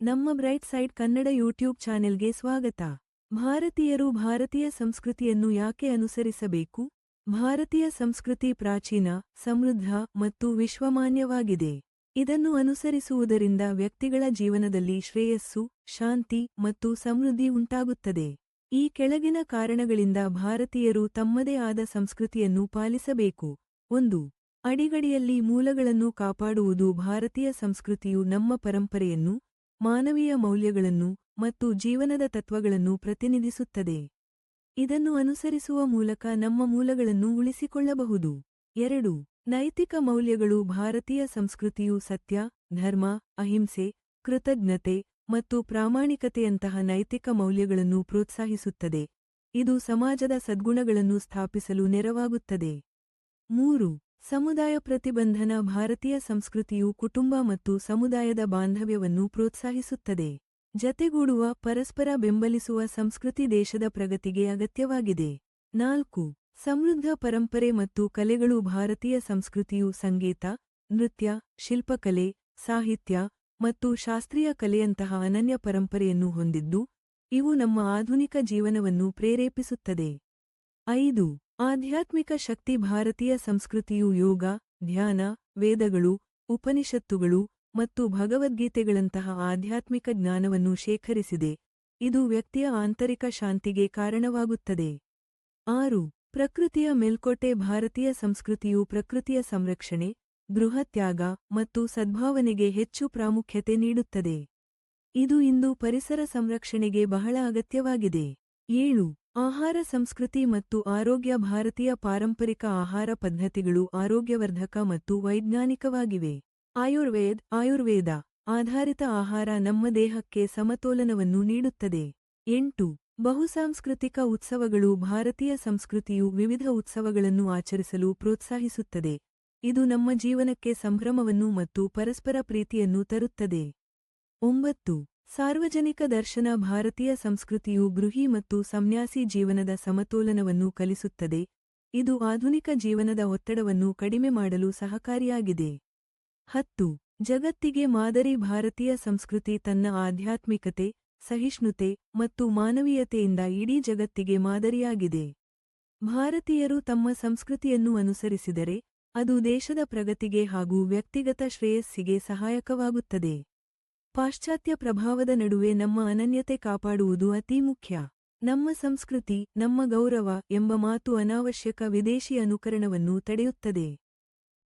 ನಮ್ಮ bright side Kannada YouTube ಚಾನೆಲ್ಗೆ ಸ್ವಾಗತ. ಭಾರತೀಯರು ಭಾರತೀಯ ಸಂಸ್ಕೃತಿಯನ್ನು ಯಾಕೆ ಅನುಸರಿಸಬೇಕು? ಭಾರತೀಯ ಸಂಸ್ಕೃತಿ ಪ್ರಾಚೀನ, ಸಮೃದ್ಧ ಮತ್ತು ವಿಶ್ವಮಾನ್ಯವಾಗಿದೆ. ಇದನ್ನು ಅನುಸರಿಸುವುದರಿಂದ ವ್ಯಕ್ತಿಗಳ ಜೀವನದಲ್ಲಿ ಶ್ರೇಯಸ್ಸು, ಶಾಂತಿ ಮತ್ತು ಸಮೃದ್ಧಿ ಉಂಟಾಗುತ್ತದೆ. ಈ ಕೆಳಗಿನ ಕಾರಣಗಳಿಂದ ಭಾರತೀಯರು ತಮ್ಮದೇ ಆದ ಸಂಸ್ಕೃತಿಯನ್ನು ಪಾಲಿಸಬೇಕು. ಒಂದು, ಅಡಿಗಡಿಯಲ್ಲಿ ಮೂಲಗಳನ್ನು ಕಾಪಾಡುವುದು ಭಾರತೀಯ ಸಂಸ್ಕೃತಿಯು ನಮ್ಮ ಪರಂಪರೆಯನ್ನು ಮಾನವೀಯ ಮೌಲ್ಯಗಳನ್ನು ಮತ್ತು ಜೀವನದ ತತ್ವಗಳನ್ನು ಪ್ರತಿನಿಧಿಸುತ್ತದೆ. ಇದನ್ನು ಅನುಸರಿಸುವ ಮೂಲಕ ನಮ್ಮ ಮೂಲಗಳನ್ನು ಉಳಿಸಿಕೊಳ್ಳಬಹುದು. ಎರಡು. ನೈತಿಕ ಮೌಲ್ಯಗಳು ಭಾರತೀಯ ಸಂಸ್ಕೃತಿಯು ಸತ್ಯ, ಧರ್ಮ, ಅಹಿಂಸೆ, ಕೃತಜ್ಞತೆ ಮತ್ತು ಪ್ರಾಮಾಣಿಕತೆಯಂತಹ ನೈತಿಕ ಮೌಲ್ಯಗಳನ್ನು ಪ್ರೋತ್ಸಾಹಿಸುತ್ತದೆ. ಇದು ಸಮಾಜದ ಸದ್ಗುಣಗಳನ್ನು ಸ್ಥಾಪಿಸಲು ನೆರವಾಗುತ್ತದೆ. ಮೂರು. ಸಮುದಾಯ ಪ್ರತಿಬಂಧನ ಭಾರತೀಯ ಸಂಸ್ಕೃತಿಯು ಕುಟುಂಬ ಮತ್ತು ಸಮುದಾಯದ ಬಾಂಧವ್ಯವನ್ನು ಪ್ರೋತ್ಸಾಹಿಸುತ್ತದೆ. ಜತೆಗೂಡುವ, ಪರಸ್ಪರ ಬೆಂಬಲಿಸುವ ಸಂಸ್ಕೃತಿ ದೇಶದ ಪ್ರಗತಿಗೆ ಅಗತ್ಯವಾಗಿದೆ. ನಾಲ್ಕು, ಸಮೃದ್ಧ ಪರಂಪರೆ ಮತ್ತು ಕಲೆಗಳು ಭಾರತೀಯ ಸಂಸ್ಕೃತಿಯು ಸಂಗೀತ, ನೃತ್ಯ, ಶಿಲ್ಪಕಲೆ, ಸಾಹಿತ್ಯ ಮತ್ತು ಶಾಸ್ತ್ರೀಯ ಕಲೆಯಂತಹ ಅನನ್ಯ ಪರಂಪರೆಯನ್ನು ಹೊಂದಿದ್ದು, ಇವು ನಮ್ಮ ಆಧುನಿಕ ಜೀವನವನ್ನು ಪ್ರೇರೇಪಿಸುತ್ತದೆ. ಐದು ಆಧ್ಯಾತ್ಮಿಕ ಶಕ್ತಿ ಭಾರತೀಯ ಸಂಸ್ಕೃತಿಯು ಯೋಗ, ಧ್ಯಾನ, ವೇದಗಳು, ಉಪನಿಷತ್ತುಗಳು ಮತ್ತು ಭಗವದ್ಗೀತೆಗಳಂತಹ ಆಧ್ಯಾತ್ಮಿಕ ಜ್ಞಾನವನ್ನು ಶೇಖರಿಸಿದೆ. ಇದು ವ್ಯಕ್ತಿಯ ಆಂತರಿಕ ಶಾಂತಿಗೆ ಕಾರಣವಾಗುತ್ತದೆ. ಆರು, ಪ್ರಕೃತಿಯ ಮೇಲ್ಕೋಟೆ ಭಾರತೀಯ ಸಂಸ್ಕೃತಿಯು ಪ್ರಕೃತಿಯ ಸಂರಕ್ಷಣೆ ಗೃಹತ್ಯಾಗ ಮತ್ತು ಸದ್ಭಾವನೆಗೆ ಹೆಚ್ಚು ಪ್ರಾಮುಖ್ಯತೆ ನೀಡುತ್ತದೆ. ಇದು ಇಂದು ಪರಿಸರ ಸಂರಕ್ಷಣೆಗೆ ಬಹಳ ಅಗತ್ಯವಾಗಿದೆ. ಏಳು ಆಹಾರ ಸಂಸ್ಕೃತಿ ಮತ್ತು ಆರೋಗ್ಯ ಭಾರತೀಯ ಪಾರಂಪರಿಕ ಆಹಾರ ಪದ್ಧತಿಗಳು ಆರೋಗ್ಯವರ್ಧಕ ಮತ್ತು ವೈಜ್ಞಾನಿಕವಾಗಿವೆ. ಆಯುರ್ವೇದ್, ಆಯುರ್ವೇದ, ಆಧಾರಿತ ಆಹಾರ ನಮ್ಮ ದೇಹಕ್ಕೆ ಸಮತೋಲನವನ್ನು ನೀಡುತ್ತದೆ. ಎಂಟು, ಬಹುಸಾಂಸ್ಕೃತಿಕ ಉತ್ಸವಗಳು ಭಾರತೀಯ ಸಂಸ್ಕೃತಿಯು ವಿವಿಧ ಉತ್ಸವಗಳನ್ನು ಆಚರಿಸಲು ಪ್ರೋತ್ಸಾಹಿಸುತ್ತದೆ. ಇದು ನಮ್ಮ ಜೀವನಕ್ಕೆ ಸಂಭ್ರಮವನ್ನು ಮತ್ತು ಪರಸ್ಪರ ಪ್ರೀತಿಯನ್ನು ತರುತ್ತದೆ. ಒಂಬತ್ತು ಸಾರ್ವಜನಿಕ ದರ್ಶನ ಭಾರತೀಯ ಸಂಸ್ಕೃತಿಯು ಗೃಹಿ ಮತ್ತು ಸಂನ್ಯಾಸಿ ಜೀವನದ ಸಮತೋಲನವನ್ನು ಕಲಿಸುತ್ತದೆ. ಇದು ಆಧುನಿಕ ಜೀವನದ ಒತ್ತಡವನ್ನು ಕಡಿಮೆ ಮಾಡಲು ಸಹಕಾರಿಯಾಗಿದೆ. ಹತ್ತು. ಜಗತ್ತಿಗೆ ಮಾದರಿ ಭಾರತೀಯ ಸಂಸ್ಕೃತಿ ತನ್ನ ಆಧ್ಯಾತ್ಮಿಕತೆ, ಸಹಿಷ್ಣುತೆ ಮತ್ತು ಮಾನವೀಯತೆಯಿಂದ ಇಡೀ ಜಗತ್ತಿಗೆ ಮಾದರಿಯಾಗಿದೆ. ಭಾರತೀಯರು ತಮ್ಮ ಸಂಸ್ಕೃತಿಯನ್ನು ಅನುಸರಿಸಿದರೆ ಅದು ದೇಶದ ಪ್ರಗತಿಗೆ ಹಾಗೂ ವ್ಯಕ್ತಿಗತ ಶ್ರೇಯಸ್ಸಿಗೆ ಸಹಾಯಕವಾಗುತ್ತದೆ. ಪಾಶ್ಚಾತ್ಯ ಪ್ರಭಾವದ ನಡುವೆ ನಮ್ಮ ಅನನ್ಯತೆ ಕಾಪಾಡುವುದು ಅತೀ ಮುಖ್ಯ. ನಮ್ಮ ಸಂಸ್ಕೃತಿ, ನಮ್ಮ ಗೌರವ ಎಂಬ ಮಾತು ಅನಾವಶ್ಯಕ ವಿದೇಶಿ ಅನುಕರಣವನ್ನು ತಡೆಯುತ್ತದೆ.